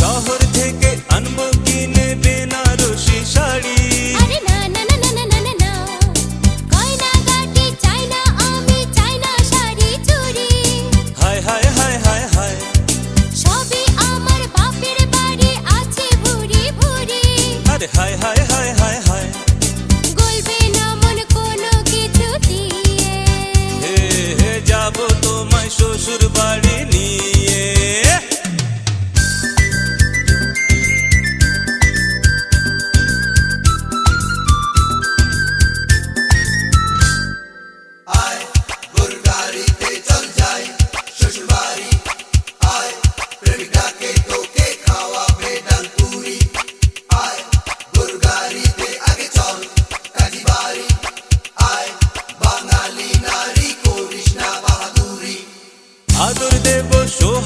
শহর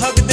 hug